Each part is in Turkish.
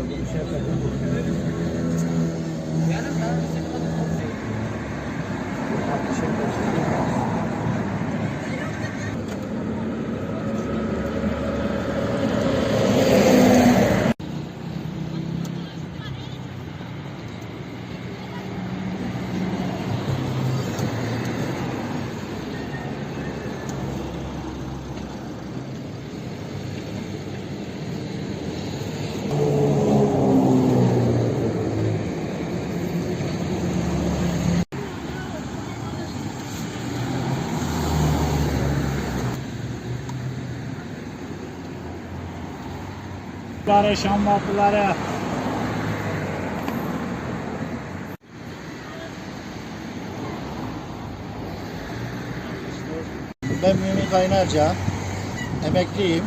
vardı. Bir şey yapalım. Bir şey yapalım. Şambatları, şambatları. Ben Mümin Kaynarca, emekliyim.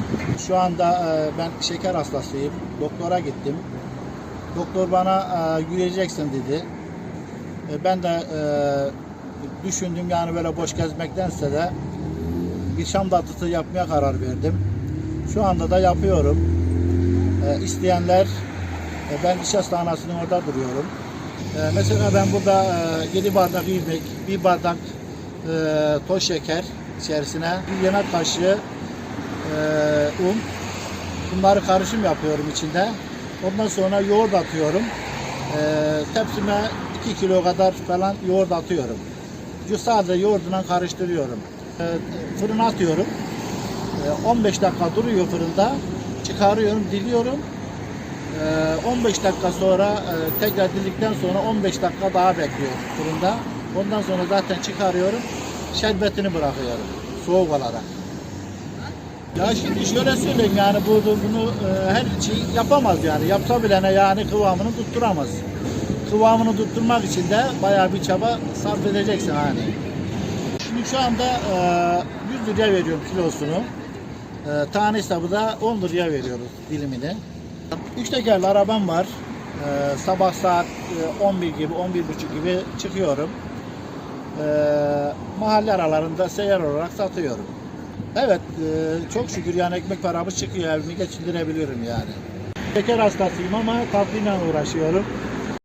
Şu anda e, ben şeker hastasıyım. Doktora gittim. Doktor bana e, yürüyeceksin dedi. E, ben de e, düşündüm yani böyle boş gezmektense de bir şam tatlısı yapmaya karar verdim. Şu anda da yapıyorum. E, isteyenler ben diş hastanesinin orada duruyorum. E, mesela ben burada e, 7 bardak irmik, bir bardak e, toz şeker içerisine bir yemek kaşığı e, un. Bunları karışım yapıyorum içinde. Ondan sonra yoğurt atıyorum. E, tepsime 2 kilo kadar falan yoğurt atıyorum. Sadece yoğurduna karıştırıyorum. Fırına atıyorum. E, 15 dakika duruyor fırında. Çıkarıyorum, diliyorum. Ee, 15 dakika sonra e, tekrar dildikten sonra 15 dakika daha bekliyor fırında. Ondan sonra zaten çıkarıyorum. Şerbetini bırakıyorum soğuk olarak. Ya şimdi şöyle söyleyeyim yani bu bunu e, her şey yapamaz yani. Yapsa bile yani kıvamını tutturamaz. Kıvamını tutturmak için de bayağı bir çaba sarf edeceksin hani. Şimdi şu anda e, 100 liraya veriyorum kilosunu. E, tane hesabı da 10 liraya veriyoruz dilimini. Üç tekerli arabam var. Ee, sabah saat e, 11 gibi, 11 buçuk gibi çıkıyorum. Ee, mahalle aralarında seyyar olarak satıyorum. Evet, e, çok şükür yani ekmek paramız çıkıyor, evimi geçindirebiliyorum yani. Şeker hastasıyım ama tatlıyla uğraşıyorum.